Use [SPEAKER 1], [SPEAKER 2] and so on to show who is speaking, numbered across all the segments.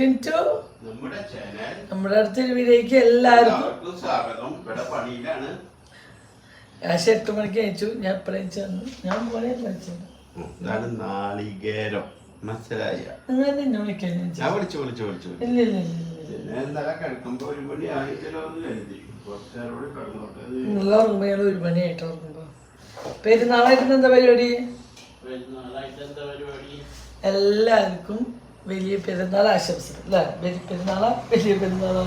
[SPEAKER 1] Welcome to
[SPEAKER 2] നമ്മുടെ
[SPEAKER 1] അടുത്തൊരു വീഡിയോക്ക് എല്ലാവർക്കും
[SPEAKER 2] സ്വാഗതം. ഇവിടെ പണിയിലാണ്.
[SPEAKER 1] കാശ് എട്ട് മണിക്ക് അയച്ചു ഞാൻ എപ്പോഴും ചെന്നു. ഞാൻ പോലെ അയച്ചത്
[SPEAKER 2] ഇതാണ് നാളികേരം. മനസ്സിലായ?
[SPEAKER 1] നിങ്ങൾ എന്നെ വിളിക്കാൻ ഞാൻ
[SPEAKER 2] വിളിച്ചു വിളിച്ചു വിളിച്ചു
[SPEAKER 1] ഇല്ല ഇല്ല ഇല്ല ഇല്ല.
[SPEAKER 2] പിന്നെ ഇന്നലെ കിടക്കുമ്പോ ഒരു മണി ആയിക്കലോ എന്ന് കരുതി. കുറച്ചേരം കൂടി കിടന്നോട്ടെ
[SPEAKER 1] നിങ്ങൾ ഉറങ്ങുമ്പോൾ ഞാൻ ഒരു മണിയായിട്ട് ഉറങ്ങുമ്പോൾ പെരുന്നാളായിട്ട് എന്താ പരിപാടി?
[SPEAKER 2] പെരുന്നാളായിട്ട് എന്താ പരിപാടി?
[SPEAKER 1] എല്ലാവർക്കും വലിയ പെരുന്നാൾ ആശംസകൾ അല്ലേ? വലിയ പെരുന്നാളാ? വലിയ പെരുന്നാളാ?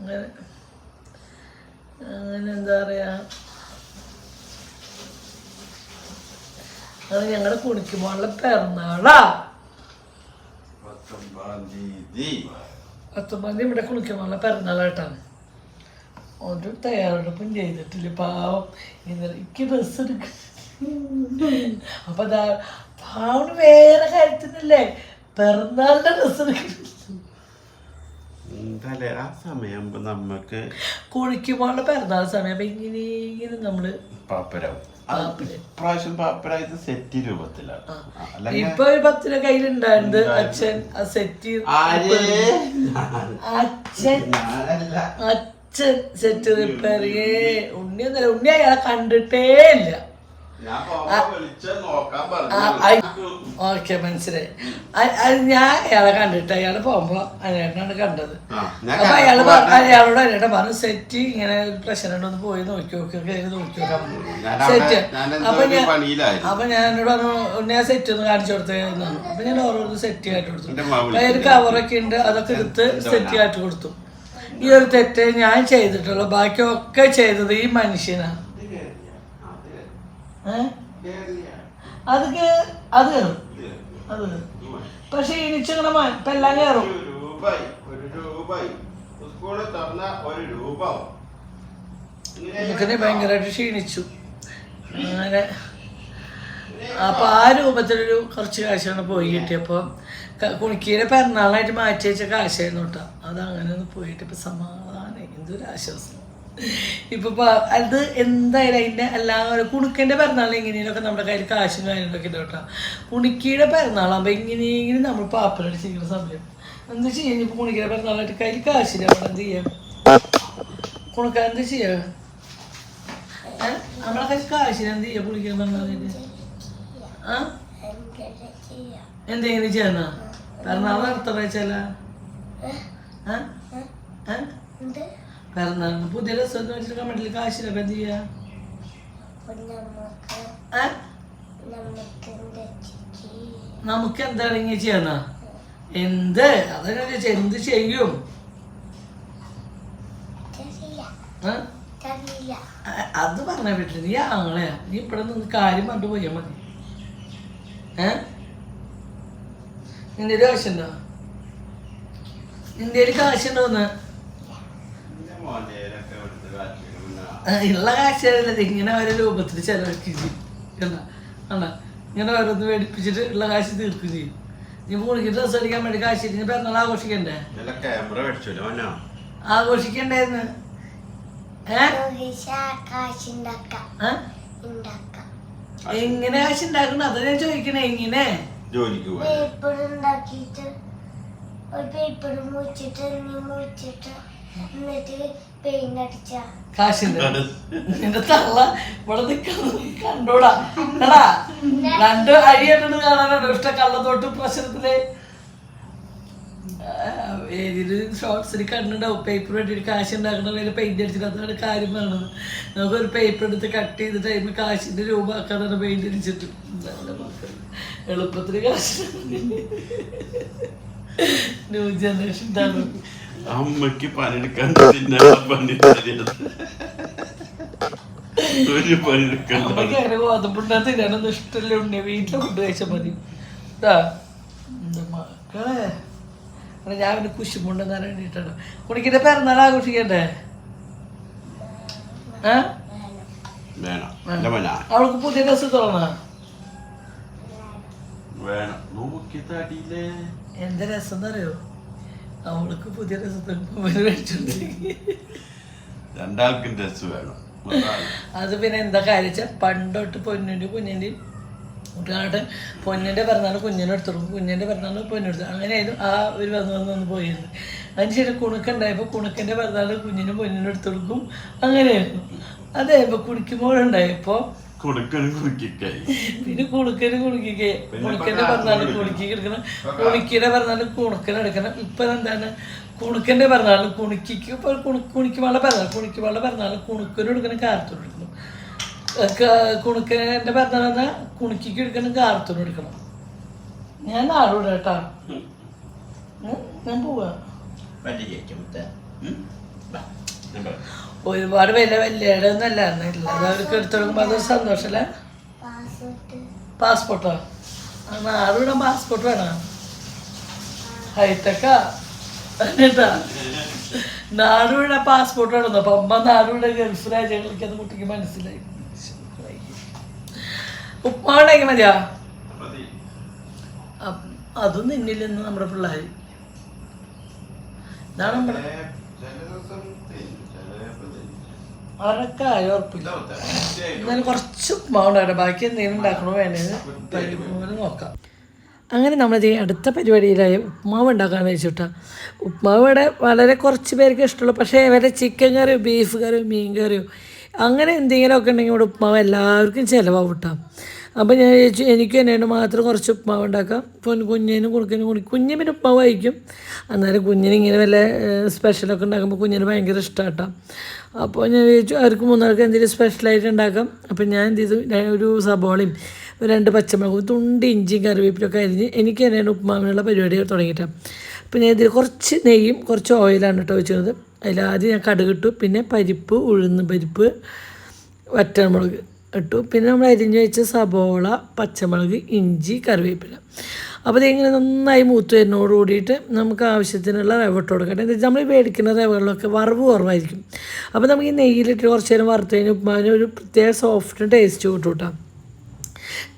[SPEAKER 1] അങ്ങനെ അങ്ങനെ എന്താ പറയാ? അത് ഞങ്ങളുടെ കുണിക്കുമ്പോളുടെ പിറന്നാളാ.
[SPEAKER 2] പത്തൊമ്പതാം തീയതി.
[SPEAKER 1] പത്തൊമ്പതാം തീയതി ഇവിടെ കുളിക്കുമ്പോള പിറന്നാളായിട്ടാണ്. ഒരു തയ്യാറെടുപ്പും ചെയ്തിട്ടില്ല. പാവം. ഇന്നലെ എനിക്ക് ഡ്രസ്സ് എടുക്കും അപ്പൊ അതാ പാവണ് വേറെ കാര്യത്തിനല്ലേ? പിറന്നാളിന്റെ ഡ്രസ്സ് എടുക്കുന്നു
[SPEAKER 2] ആ സമയം നമ്മക്ക്
[SPEAKER 1] കുളിക്കുമ്പോഴുള്ള പിറന്നാൾ സമയം. അപ്പൊ ഇങ്ങനെ ഇങ്ങനെ നമ്മൾ
[SPEAKER 2] പാപ്പരാവും. ഇപ്രാവശ്യം പാപ്പരായത് സെറ്റ് രൂപത്തിലാണ്.
[SPEAKER 1] ഇപ്പൊ ഒരു കയ്യിൽ രൂപ അച്ഛൻ ആ സെറ്റ് അച്ഛൻ.
[SPEAKER 2] അച്ഛൻ.
[SPEAKER 1] അച്ഛൻ സെറ്റ് റിപ്പയർ ചെയ്യേ ഉണ്ണി ഒന്നല്ല ഉണ്ണി അയാളെ കണ്ടിട്ടേ ഇല്ല.
[SPEAKER 2] ഞാൻ
[SPEAKER 1] ഓക്കെ മനസ്സിലായി. ഞാൻ അയാളെ കണ്ടിട്ട് അയാൾ പോകുമ്പോ അനേട്ടനാണ് കണ്ടത്.
[SPEAKER 2] ഞാൻ
[SPEAKER 1] അപ്പൊ അയാൾ അയാളോട് അനേട്ടൻ പറഞ്ഞു സെറ്റ് ഇങ്ങനെ പ്രശ്നം ഉണ്ടോ? ഒന്ന് പോയി നോക്കി നോക്കി നോക്കി നോക്കാൻ
[SPEAKER 2] ഞാൻ
[SPEAKER 1] സെറ്റ്.
[SPEAKER 2] ഞാൻ
[SPEAKER 1] അപ്പൊ ഞാൻ. അപ്പൊ ഞാൻ എന്നോട് പറഞ്ഞു ആ സെറ്റ് ഒന്ന് കാണിച്ചു കൊടുത്തേ അപ്പൊ ഞാൻ ഓരോന്ന് സെറ്റ് ആയിട്ട് കൊടുത്തു. ഒരു കവറൊക്കെ ഉണ്ട് അതൊക്കെ എടുത്ത് സെറ്റ് ആയിട്ട് കൊടുത്തു. ഈ ഒരു തെറ്റ് ഞാൻ ചെയ്തിട്ടുള്ളൂ. ബാക്കിയൊക്കെ ചെയ്തത് ഈ മനുഷ്യനാണ് അത് അത് കയറും അത് പക്ഷെ ഇനിച്ചിങ്ങനെ ഇപ്പൊ എല്ലാം കയറും. ഭയങ്കരമായിട്ട് ക്ഷീണിച്ചു. അങ്ങനെ അപ്പൊ ആ രൂപത്തിലൊരു കുറച്ച് കാശാണ് പോയി കിട്ടിയപ്പോ കുണിക്കീരെ പിറന്നാളായിട്ട് മാറ്റി വെച്ച കാശായിരുന്നു കേട്ടോ അത് അങ്ങനെ ഒന്ന് പോയിട്ട് ഇപ്പൊ സമാധാനം എന്തൊരു ആശ്വാസം. ഇപ്പൊ അത് എന്തായാലും അതിന്റെ എല്ലാവരും കുണുക്കന്റെ പിറന്നാൾ എങ്ങനെയൊക്കെ നമ്മുടെ കയ്യിൽ കാശും കാര്യങ്ങളൊക്കെ ഉണ്ട് കേട്ടോ കുണിക്കിയുടെ പെരുന്നാളാകുമ്പോ എങ്ങനെയെങ്കിലും നമ്മൾ പാപ്പലടിച്ചിരിക്കുന്ന സമയം. എന്ത് ചെയ്യാൻ ഇപ്പൊ കുണിക്കിയുടെ പെരുന്നാളായിട്ട് കയ്യിൽ കാശില്ല? അവിടെ എന്ത് ചെയ്യാം? കുണുക്കാൻ എന്ത് ചെയ്യാ? നമ്മളെ കയ്യിൽ കാശില്ല? എന്ത് ചെയ്യാ കുണിക്കാൻ പിറന്നാളിന്? ആ എന്തെങ്കിലും ചെയ്യുന്ന പിറന്നാൾ നടത്തണ വെച്ചാല പിറന്നാളിന് പുതിയ രസം വെച്ചിട്ട് കാശിലൊക്കെ എന്ത് ചെയ്യാ? നമുക്ക് എന്താണെങ്കിൽ ചെയ്യണ ചെയ്യുന്ന എന്ത്? അതെന്നെ ചോദിച്ചാ എന്ത് ചെയ്യും? അത് പറഞ്ഞ വീട്ടിൽ നീ ആങ്ങളെയാ. നീ ഇവിടെ നിന്ന് കാര്യം കണ്ടുപോയാ മതി. ഏ? നിന്റെ ഒരു കാശുണ്ടോ നിന്റെ ഒരു കാശുണ്ടോന്ന് ഉള്ള കാശല്ലത് ഇങ്ങനെ ഓരോ രൂപത്തിൽ ചെലവഴിക്കുകയും ചെയ്യും. കണ്ട? കണ്ട? ഇങ്ങനെ ഓരോന്ന് മേടിപ്പിച്ചിട്ട് ഉള്ള കാശ് തീർക്കുകയും ചെയ്യും. നീ മുളിക്ക് ഡ്രസ്സ് അടിക്കാൻ വേണ്ടി കാശ് ഇനി പെരുന്നാൾ ആഘോഷിക്കണ്ടേ? ആഘോഷിക്കണ്ടായിരുന്നു ഏ? എങ്ങനെ കാശ് ഉണ്ടാക്കണം അത് ഞാൻ ചോദിക്കണേ എങ്ങനെ?
[SPEAKER 2] ജോലിക്ക്
[SPEAKER 3] പേപ്പർ ഉണ്ടാക്കിയിട്ട് ഒരു പേപ്പർ മുറിച്ചിട്ട് നീ മുറിച്ചിട്ട് എന്നിട്ട് പെയിന്റ് അടിച്ച.
[SPEAKER 1] കാശുണ്ട് നിന്റെ തള്ള ഇവിടെ നിൽക്കുന്നത് കണ്ടോടാ. എടാ രണ്ട് അഴിയിട്ടുണ്ട് കാണാനാണ്? ഇഷ്ട കള്ളത്തോട്ട് പ്രശ്നത്തിൽ. ഏതിൽ ഷോർട്സിൽ കണ്ടുണ്ടാവും പേപ്പർ വേണ്ടിയിട്ട് കാശ് ഉണ്ടാക്കണ വേല പെയിന്റ് അടിച്ചിട്ട് അതാണ് കാര്യം വേണത് നമുക്കൊരു പേപ്പർ എടുത്ത് കട്ട് ചെയ്ത് ടൈമിൽ കാശിന്റെ രൂപ ആക്കാനാണ് പെയിന്റ് അടിച്ചിട്ട്. എളുപ്പത്തിന് കാശ്. ന്യൂ ജനറേഷൻ
[SPEAKER 2] അമ്മയ്ക്ക് പണിയെടുക്കാൻ ഒരു പണിയെടുക്കണ്ട
[SPEAKER 1] അമ്മയ്ക്ക് അങ്ങനെ ഗോതമ്പുണ്ടാ തിന്നാനൊന്നും ഇഷ്ടമല്ല. ഉണ്ണി ഫുഡ് കഴിച്ചാൽ മതി. മക്കളെ. എടാ, ഞാൻ പിന്നെ കുശുമുണ്ടെന്ന് വേണ്ടിയിട്ടാണ്. കുണിക്കിന്റെ പിറന്നാൾ ആഘോഷിക്കണ്ടേ? അവൾക്ക് പുതിയ ഡ്രസ്സ് തുറന്ന
[SPEAKER 2] എന്റെ
[SPEAKER 1] എന്താ രസം എന്നറിയോ അവൾക്ക് പുതിയ
[SPEAKER 2] ഡ്രസ് വേണം.
[SPEAKER 1] അത് പിന്നെ എന്താ കാര്യം വെച്ചാൽ പണ്ടോട്ട് പൊന്നിന്റെ കുഞ്ഞിന്റെയും കുട്ടികളുടെ പൊന്നിന്റെ പിറന്നാൾ കുഞ്ഞിനെ എടുത്തോളും കുഞ്ഞിന്റെ പിറന്നാൾ പൊന്നെടുത്തു അങ്ങനെയായിരുന്നു ആ ഒരു വന്ന് വന്ന് വന്ന് പോയിരുന്നു അതിന് ശേഷം കുണുക്കുണ്ടായപ്പോൾ കുണുക്കിന്റെ പിറന്നാൾ കുഞ്ഞിനും പൊന്നിനും എടുത്തു കൊടുക്കും. അങ്ങനെയായിരുന്നു. അതെ ഇപ്പൊ കുടിക്കുമ്പോഴുണ്ടായപ്പോൾ
[SPEAKER 4] കുറുക്കിക്കായി
[SPEAKER 1] പിന്നെ കുണുക്കന് കുണുക്കിക്ക്. കുണുക്കന്റെ പിറന്നാൾ കുണുക്കി എടുക്കണം. കുണുക്കിയുടെ പിറന്നാൾ കുണുക്കനെ എടുക്കണം. ഇപ്പം എന്താണ്? കുണുക്കന്റെ പിറന്നാൾ കുണുക്കിക്ക് കുണുക്കുമാളെ പിറന്നാൾ. കുണിക്കുമാളെ പിറന്നാൾ കുണുക്കനും എടുക്കണം കാർത്തൂർ എടുക്കണം. കുണുക്കന്റെ പറഞ്ഞ കുണുക്കിക്ക് എടുക്കണം കാർത്തൂൺ എടുക്കണം. ഞാൻ നാളെ വിടാം കേട്ടാ. ഞാൻ പോവാ. ഒരുപാട് വില വലിയുടെ ഒന്നല്ല അത് അവർക്ക് എടുത്തു കൊടുക്കുമ്പോൾ അതൊരു സന്തോഷല്ല?
[SPEAKER 3] പാസ്പോർട്ട്?
[SPEAKER 1] നാട് വിടാൻ പാസ്പോർട്ട് വേണം? ഹൈടെക്കാ. എന്നിട്ടാ നാട് വിടാൻ പാസ്പോർട്ട് വേണം അപ്പൊ അമ്മ നാടുവിടെ ഗൾഫ് രാജ്യങ്ങൾക്ക് അത് കുട്ടിക്ക് മനസ്സിലായി. ഉപ്പാണെങ്കിൽ മതിയാ അതും നിന്നില്ലെന്ന് നമ്മുടെ പിള്ളേർ ഇതാണ് നമ്മുടെ അവരൊക്കെ ഉറപ്പില്ല. എന്നാലും കുറച്ച് ഉപ്മാവ് ഉണ്ടാകട്ടെ ബാക്കി എന്തെങ്കിലും ഉണ്ടാക്കണോ വേണ്ടത് പരിപോലെ നോക്കാം. അങ്ങനെ നമ്മൾ അടുത്ത പരിപാടിയിലായി ഉപ്മാവ് ഉണ്ടാക്കാൻ വെച്ചിട്ട. ഉപ്മാവ് ഇവിടെ വളരെ കുറച്ച് പേർക്ക് ഇഷ്ടമുള്ളൂ. പക്ഷേ ഇവരെ ചിക്കൻ കറിയോ ബീഫ് കറിയോ മീൻ കറിയോ അങ്ങനെ എന്തെങ്കിലുമൊക്കെ ഉണ്ടെങ്കിൽ ഇവിടെ ഉപ്മാവ് എല്ലാവർക്കും ചിലവാകും കേട്ടോ അപ്പോൾ ഞാൻ ചോദിച്ചു എനിക്ക് എന്നോട് മാത്രം കുറച്ച് ഉപ്മാവ് ഉണ്ടാക്കാം. പൊൻ കുഞ്ഞിനും കുറുക്കിനും കുടി കുഞ്ഞിന് പിന്നെ ഉപ്മാവ് അന്നേരം കുഞ്ഞിന് ഇങ്ങനെ വല്ല സ്പെഷ്യലൊക്കെ ഉണ്ടാക്കുമ്പോൾ കുഞ്ഞിന് ഭയങ്കര ഇഷ്ടമാട്ടോ അപ്പോൾ ഞാൻ ചോദിച്ചു അവർക്ക് മൂന്നാൾക്ക് എന്തെങ്കിലും സ്പെഷ്യലായിട്ട് ഉണ്ടാക്കാം. അപ്പോൾ ഞാൻ എന്ത് ചെയ്തു? ഒരു സബോളയും രണ്ട് പച്ചമുളകും തുണ്ട് ഇഞ്ചിയും കറിവേപ്പിലൊക്കെ അരിഞ്ഞ് എനിക്ക് തന്നെയാണ് ഉപ്മാവിനുള്ള പരിപാടി തുടങ്ങിയിട്ടാണ് ഞാൻ ഇതിൽ കുറച്ച് നെയ്യും കുറച്ച് ഓയിലാണ് കേട്ടോ വെച്ചിരുന്നത് അതിലാദ്യം ഞാൻ കടുകിട്ടു പിന്നെ പരിപ്പ് ഉഴുന്ന് പരിപ്പ് വറ്റമുളക് ഇട്ടു. പിന്നെ നമ്മൾ അരിഞ്ഞ് വെച്ച സബോള പച്ചമുളക് ഇഞ്ചി കറിവേപ്പില. അപ്പോൾ ഇതിങ്ങനെ നന്നായി മൂത്ത് വരുന്നതോട് കൂടിയിട്ട് നമുക്ക് ആവശ്യത്തിനുള്ള റവ ഇട്ട് കൊടുക്കട്ടെ എന്താ നമ്മൾ മേടിക്കുന്ന റവകളിലൊക്കെ വറവ് കുറവായിരിക്കും. അപ്പോൾ നമുക്ക് ഈ നെയ്യിലിട്ട് കുറച്ച് നേരം വറുത്ത് കഴിഞ്ഞാൽ ഉപ്മാവിന് ഒരു പ്രത്യേക സോഫ്റ്റ് ടേസ്റ്റ് കിട്ടും കേട്ടോ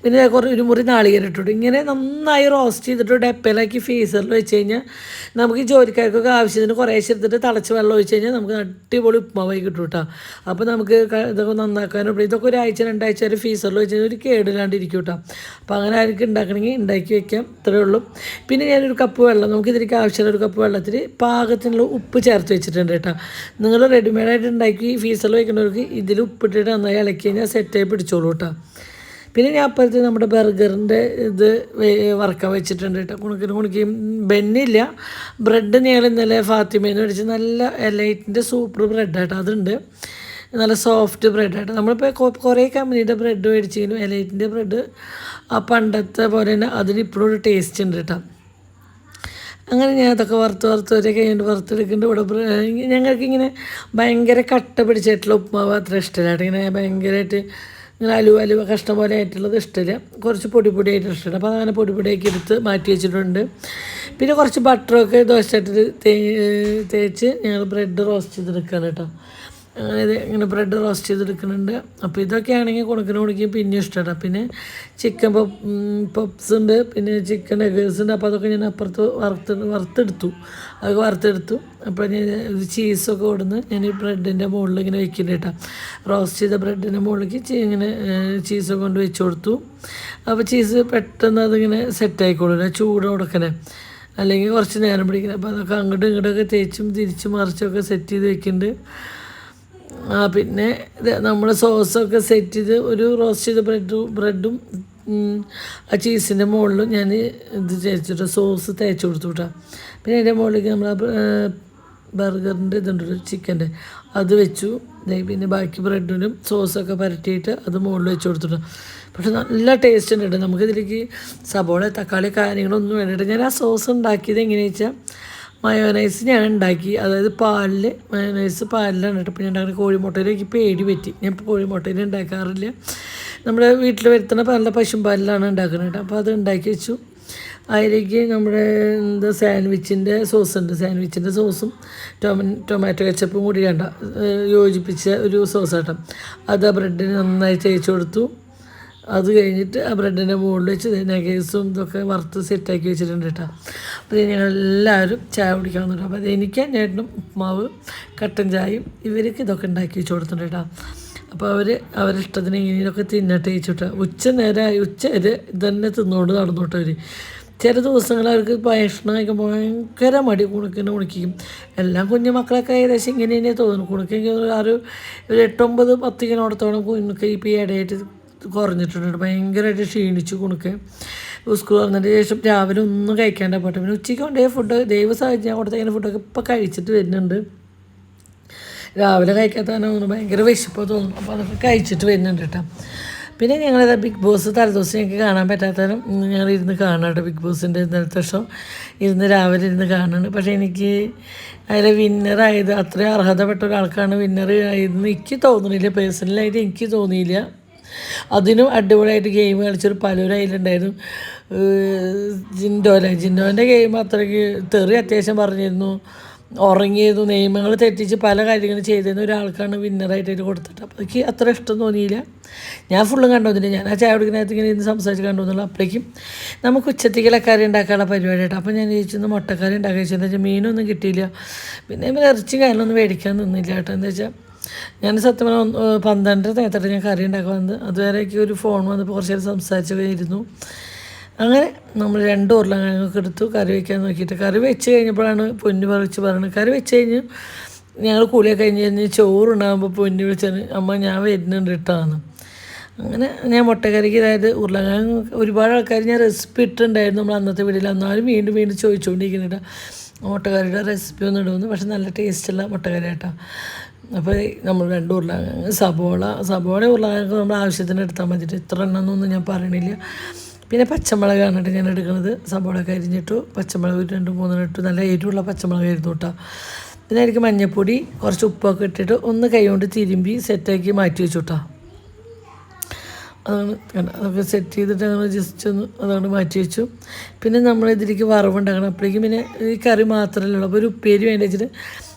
[SPEAKER 1] പിന്നെ കുറേ ഒരു മുറി നാളികേരം ഇട്ടിട്ടു ഇങ്ങനെ നന്നായി റോസ്റ്റ് ചെയ്തിട്ട് ഡപ്പയിലാക്കി ഫീസറിൽ വെച്ച് കഴിഞ്ഞാൽ നമുക്ക് ഈ ജോലിക്കാർക്കൊക്കെ ആവശ്യത്തിന് കുറേ എടുത്തിട്ട് തിളച്ച് വെള്ളം ഒഴിച്ച് കഴിഞ്ഞാൽ നമുക്ക് അടിപൊളി ഉപ്പുമാവായി കിട്ടും കേട്ടോ. അപ്പോൾ നമുക്ക് ഇതൊക്കെ നന്നാക്കാനും ഇതൊക്കെ ഒരാഴ്ച രണ്ടാഴ്ച വരെ ഫീസറിൽ വെച്ച് കഴിഞ്ഞാൽ ഒരു കേടില്ലാണ്ട് ഇരിക്കും കേട്ടോ. അപ്പോൾ അങ്ങനെ ആർക്കും ഉണ്ടാക്കണമെങ്കിൽ ഉണ്ടാക്കി വെക്കാം. ഇത്രയേ ഉള്ളൂ. പിന്നെ ഞാനൊരു കപ്പ് വെള്ളം നമുക്ക് ഇതിലേക്ക് ആവശ്യമുള്ള ഒരു കപ്പ് വെള്ളത്തിൽ പാകത്തിനുള്ള ഉപ്പ് ചേർത്ത് വെച്ചിട്ടുണ്ട് കേട്ടോ. നിങ്ങൾ റെഡിമെയ്ഡായിട്ട് ഉണ്ടാക്കി ഫീസറിൽ വയ്ക്കുന്നവർക്ക് ഇതിൽ ഉപ്പിട്ടിട്ട് നന്നായി ഇളക്കി കഴിഞ്ഞാൽ സെറ്റായി പിടിച്ചോളൂ കേട്ടോ. പിന്നെ ഞാൻ അപ്പുറത്ത് നമ്മുടെ ബർഗറിന്റെ ഇത് വറക്കാൻ വെച്ചിട്ടുണ്ട് കേട്ടോ. കുണുക്കിന് കുണുക്കിയും ബെന്നില്ല. ബ്രെഡ് ഞങ്ങൾ ഇന്നലെ ഫാത്തിമേന്ന് മേടിച്ച് നല്ല എലൈറ്റിന്റെ സൂപ്പർ ബ്രെഡ് ആട്ടോ അതുണ്ട്. നല്ല സോഫ്റ്റ് ബ്രെഡ് ആട്ടോ. നമ്മളിപ്പോൾ കുറേ കമ്പനിയുടെ ബ്രെഡ് മേടിച്ചെങ്കിലും എലൈറ്റിന്റെ ബ്രെഡ്. ആ പണ്ടത്തെ പോലെ തന്നെ അതിന് ഇപ്പോഴും ഒരു ടേസ്റ്റ് ഉണ്ട് കേട്ടോ. അങ്ങനെ ഞാൻ അതൊക്കെ വറുത്ത് വറുത്ത് വരെ കഴിഞ്ഞിട്ട് വറുത്തെടുക്കുന്നുണ്ട്. ഇവിടെ ഞങ്ങൾക്ക് ഞങ്ങൾക്കിങ്ങനെ ഭയങ്കര കട്ട പിടിച്ചിട്ടുള്ള ഉപ്പുമാവ് അത്ര ഇഷ്ടമില്ല ഇങ്ങനെ ഭയങ്കരമായിട്ട് ഇങ്ങനെ അലുവ അലുവ കഷ്ണം പോലെ ആയിട്ടുള്ളത് ഇഷ്ടമില്ല. കുറച്ച് പൊടി പൊടിയായിട്ട് ഇഷ്ടമില്ല. അപ്പോൾ അങ്ങനെ പൊടി പൊടിയാക്കി എടുത്ത് മാറ്റി വെച്ചിട്ടുണ്ട്. പിന്നെ കുറച്ച് ബട്ടറൊക്കെ ദോശത്തിൽ തേ തേച്ച് ഞങ്ങൾ ബ്രെഡ് റോസ്റ്റ് ചെയ്തെടുക്കുകയാണ് കേട്ടോ. ഇത് ഇങ്ങനെ ബ്രെഡ് റോസ്റ്റ് ചെയ്തെടുക്കുന്നുണ്ട്. അപ്പോൾ ഇതൊക്കെ ആണെങ്കിൽ കുടിക്കും പിന്നെ ഇഷ്ടമാണ്. പിന്നെ ചിക്കൻ പപ്സ് ഉണ്ട്. പിന്നെ ചിക്കൻ എഗേഴ്സ് ഉണ്ട്. അപ്പോൾ അതൊക്കെ ഞാൻ അപ്പുറത്ത് വറുത്ത് വറുത്തെടുത്തു. അതൊക്കെ വറുത്തെടുത്തു. അപ്പോൾ ഞാൻ ഇത് ചീസൊക്കെ കൊടുന്ന് ഞാൻ ഈ ബ്രെഡിന്റെ മുകളിൽ ഇങ്ങനെ വെക്കുന്നുണ്ട് കേട്ടോ. റോസ്റ്റ് ചെയ്ത ബ്രെഡിന്റെ മുകളിലേക്ക് ഇങ്ങനെ ചീസൊക്കെ കൊണ്ട് വെച്ച് കൊടുത്തു. അപ്പോൾ ചീസ് പെട്ടെന്ന് അതിങ്ങനെ സെറ്റായിക്കോളൂല്ലേ ചൂട് കൊടുക്കണേ. അല്ലെങ്കിൽ കുറച്ച് നേരം പിടിക്കണം. അപ്പോൾ അതൊക്കെ അങ്ങോട്ടും ഇങ്ങോട്ടൊക്കെ തേച്ചും തിരിച്ചും മറിച്ചൊക്കെ സെറ്റ് ചെയ്ത് വെക്കുന്നുണ്ട്. പിന്നെ ഇത് നമ്മൾ സോസൊക്കെ സെറ്റ് ചെയ്ത് ഒരു റോസ്റ്റ് ചെയ്ത ബ്രെഡും ബ്രെഡും ആ ചീസിന്റെ മുകളിലും ഞാൻ ഇത് തേച്ചിട്ട് സോസ് തേച്ച് കൊടുത്തു കേട്ടോ പിന്നെ അതിന്റെ മുകളിലേക്ക് നമ്മൾ ബർഗറിന്റെ ഇതുണ്ടല്ലോ ചിക്കന്റെ അത് വെച്ചു. പിന്നെ ബാക്കി ബ്രെഡിനും സോസൊക്കെ പരട്ടിയിട്ട് അത് മുകളിൽ വെച്ച് കൊടുത്തിട്ട് പക്ഷെ നല്ല ടേസ്റ്റ് ഉണ്ട് കേട്ടോ നമുക്കിതിലേക്ക് സബോള തക്കാളി കാര്യങ്ങളൊന്നും വേണ്ടിയിട്ട് ഞാൻ ആ സോസ് ഉണ്ടാക്കിയത് എങ്ങനെയാണെന്ന് വെച്ചാൽ മയോനൈസ് ഞാൻ ഉണ്ടാക്കി. അതായത് പാലിൽ മയോനൈസ് പാലിലാണ് കേട്ടോ. ഞാൻ ഉണ്ടാക്കുന്ന കോഴിമുട്ടയിലേക്ക് പേടി പറ്റി. ഞാൻ ഇപ്പോൾ കോഴിമുട്ടയിൽ ഉണ്ടാക്കാറില്ല. നമ്മുടെ വീട്ടിൽ വരുത്തുന്ന പല പശുമ്പാലിലാണ് ഉണ്ടാക്കുന്നത് അപ്പോൾ അത് ഉണ്ടാക്കി വെച്ചു. അതിലേക്ക് നമ്മുടെ എന്താ സാൻഡ്വിച്ചിന്റെ സോസ് ഉണ്ട്. സാൻഡ്വിച്ചിന്റെ സോസും ടൊമ ടൊമാറ്റോ കച്ചപ്പും കൂടി വേണ്ട. യോജിപ്പിച്ച ഒരു സോസ് കേട്ടോ. അത് ആ ബ്രെഡിന് നന്നായി തേച്ച് കൊടുത്തു. അത് കഴിഞ്ഞിട്ട് ആ ബ്രെഡിന്റെ മുകളിൽ വെച്ച് നഗേഴ്സും ഇതൊക്കെ വറുത്ത് സെറ്റാക്കി വെച്ചിട്ടുണ്ട് കേട്ടോ. അപ്പോൾ ഞങ്ങൾ എല്ലാവരും ചായ കുടിക്കാൻ തുടങ്ങി അപ്പോൾ അത് എനിക്ക് ഞേട്ടനും ഉപ്മാവ് കട്ടൻ ചായയും ഇവർക്ക് ഇതൊക്കെ ഉണ്ടാക്കി വെച്ച് കൊടുത്തിട്ടുണ്ട് കേട്ടോ. അപ്പോൾ അവർ അവരിഷ്ടത്തിന് ഇങ്ങനെയൊക്കെ തിന്നട്ടെ ചോദിച്ചിട്ട് ഉച്ച നേരമായി ഉച്ച വരെ ഇതന്നെ തിന്നുകൊണ്ട് നടന്നോട്ടെ അവർ ചില ദിവസങ്ങൾ അവർക്ക് ഭക്ഷണം കഴിക്കാൻ ഭയങ്കര മടി കുണുക്കിനെ കുണിക്കും എല്ലാം കുഞ്ഞു മക്കളൊക്കെ ഏകദേശം ഇങ്ങനെ തന്നെ. തോന്നുന്നു കുണുക്കെങ്കിൽ ഒരു എട്ടൊമ്പത് പത്ത് കിലോടത്തോളം കുഞ്ഞുക്ക് ഈ ഇടയായിട്ട് കുറഞ്ഞിട്ടുണ്ട്. ഭയങ്കരമായിട്ട് ക്ഷീണിച്ചു കുണുക്ക്. സ്കൂൾ വന്നതിന് ശേഷം രാവിലെ ഒന്നും കഴിക്കാണ്ട് പോട്ടെ. പിന്നെ ഉച്ചയ്ക്ക് കൊണ്ടേ ഫുഡ് ദൈവ സാഹചര്യം കൊടുത്തേക്കുന്ന ഫുഡൊക്കെ ഇപ്പോൾ കഴിച്ചിട്ട് വരുന്നുണ്ട്. രാവിലെ കഴിക്കാത്ത തോന്നുന്നു. ഭയങ്കര വിശപ്പ് തോന്നുന്നു. അപ്പോൾ അതൊക്കെ കഴിച്ചിട്ട് വരുന്നുണ്ട് കേട്ടോ. പിന്നെ ഞങ്ങളിത് ബിഗ് ബോസ് തലേദിവസം ഞങ്ങൾക്ക് കാണാൻ പറ്റാത്തതും ഇന്ന് ഞങ്ങൾ ഇരുന്ന് കാണാട്ടോ ബിഗ് ബോസിന്റെ ഇന്നലത്തെ ഷോ ഇരുന്ന് രാവിലെ ഇരുന്ന് കാണുന്നുണ്ട്. പക്ഷേ എനിക്ക് അതിലെ വിന്നറായത് അത്രയും അർഹതപ്പെട്ട ഒരാൾക്കാണ് വിന്നർ ആയതെന്ന് എനിക്ക് തോന്നുന്നില്ല. പേഴ്സണലായിട്ട് എനിക്ക് തോന്നിയില്ല. അതിനും അടിപൊളിയായിട്ട് ഗെയിം കളിച്ചൊരു പലരും അതിലുണ്ടായിരുന്നു. ജിൻഡോലെ. ജിൻഡോന്റെ ഗെയിം അത്രയ്ക്ക് തെറി അത്യാവശ്യം പറഞ്ഞിരുന്നു. ഉറങ്ങിയത് നിയമങ്ങൾ തെറ്റിച്ച് പല കാര്യങ്ങളും ചെയ്തിരുന്ന. ഒരാൾക്കാണ് വിന്നറായിട്ട് അതിൽ കൊടുത്തിട്ട്. അപ്പോൾ എനിക്ക് അത്ര ഇഷ്ടം തോന്നിയില്ല. ഞാൻ ഫുള്ളും കണ്ടുവന്നില്ല ഞാൻ ആ ചായ കുടിക്കുന്നതിനകത്ത് ഇങ്ങനെ ഇരുന്ന് സംസാരിച്ച് കണ്ടുവന്നുള്ളൂ അപ്പോഴേക്കും നമുക്ക് ഉച്ചത്തേക്കുള്ള കറി ഉണ്ടാക്കാനുള്ള പരിപാടി കേട്ടോ അപ്പോൾ ഞാൻ ചോദിച്ചു മുട്ടക്കറി ഉണ്ടാക്കുക ചോദിച്ചെന്ന് വെച്ചാൽ മീനൊന്നും കിട്ടിയില്ല. പിന്നെ ഇറച്ചി കാര്യങ്ങളൊന്നും മേടിക്കാൻ നിന്നില്ല കേട്ടോ. എന്താ വെച്ചാൽ ഞാൻ സത്യം പറഞ്ഞാൽ പന്ത്രണ്ടര നേരത്തോട്ട് ഞാൻ കറി ഉണ്ടാക്കാൻ വന്നത് അതുവരെയൊക്കെ ഒരു ഫോൺ വന്നപ്പോൾ കുറച്ച് നേരം സംസാരിച്ച് ഇരുന്നു അങ്ങനെ നമ്മൾ രണ്ട് ഉരുളക്കിഴങ്ങൊക്കെ എടുത്തു കറി വയ്ക്കാൻ നോക്കിയിട്ട്. കറി വെച്ച് കഴിഞ്ഞപ്പോഴാണ് പൊന്നു പറിച്ച് പറയുന്നത് കറി വെച്ച് കഴിഞ്ഞ് ഞങ്ങൾ കൂലിയൊക്കെ കഴിഞ്ഞ് കഴിഞ്ഞ് ചോറുണ്ടാകുമ്പോൾ പൊന്നു വിളിച്ചാൽ അമ്മ ഞാൻ വരുന്നുണ്ട് ഇട്ടാന്ന് അങ്ങനെ ഞാൻ മുട്ടക്കറിക്ക് അതായത് ഉരുളക്കിഴങ്ങ് ഒരുപാട് ആൾക്കാർ ഞാൻ റെസിപ്പി ഇട്ടിട്ടുണ്ടായിരുന്നു നമ്മൾ അന്നത്തെ വീട്ടിൽ എന്നാലും വീണ്ടും വീണ്ടും ചോദിച്ചുകൊണ്ടിരിക്കുന്നുണ്ട് മുട്ടക്കറിയുടെ റെസിപ്പി ഒന്നും ഇടുന്നു പക്ഷെ നല്ല ടേസ്റ്റുള്ള മുട്ടക്കറി കേട്ടോ അപ്പോൾ നമ്മൾ രണ്ട് ഉരുളക്കിഴങ്ങ് സബോള സബോള ഉരുളക്കിഴങ്ങ് നമ്മൾ ആവശ്യത്തിന് എടുത്താൽ മതിയിട്ട് ഇത്ര എണ്ണമെന്നൊന്നും ഞാൻ പറയണില്ല. പിന്നെ പച്ചമുളകാണ് കേട്ടോ ഞാൻ എടുക്കുന്നത് സബോള അരിഞ്ഞിട്ടു പച്ചമുളക് ഒരു രണ്ട് മൂന്നെണ്ണം ഇട്ടു. നല്ല എരിവുള്ള പച്ചമുളക് ആയിരുന്നു കേട്ടോ. പിന്നെ എനിക്ക് മഞ്ഞൾപ്പൊടി കുറച്ച് ഉപ്പൊക്കെ ഇട്ടിട്ട് ഒന്ന് കൈകൊണ്ട് തിരുമ്പി സെറ്റാക്കി മാറ്റി വെച്ചു അതാണ്? അതൊക്കെ സെറ്റ് ചെയ്തിട്ട് അങ്ങനെ ജസ്റ്റ് ഒന്ന് അതുകൊണ്ട് മാറ്റി വെച്ചു. പിന്നെ നമ്മൾ ഇതിലേക്ക് വറവുണ്ടാക്കണം. അപ്പോഴേക്കും പിന്നെ ഈ കറി മാത്രമല്ല ഉള്ളൂ. അപ്പോൾ ഒരു ഉപ്പേരി വേണ്ടി വെച്ചിട്ട്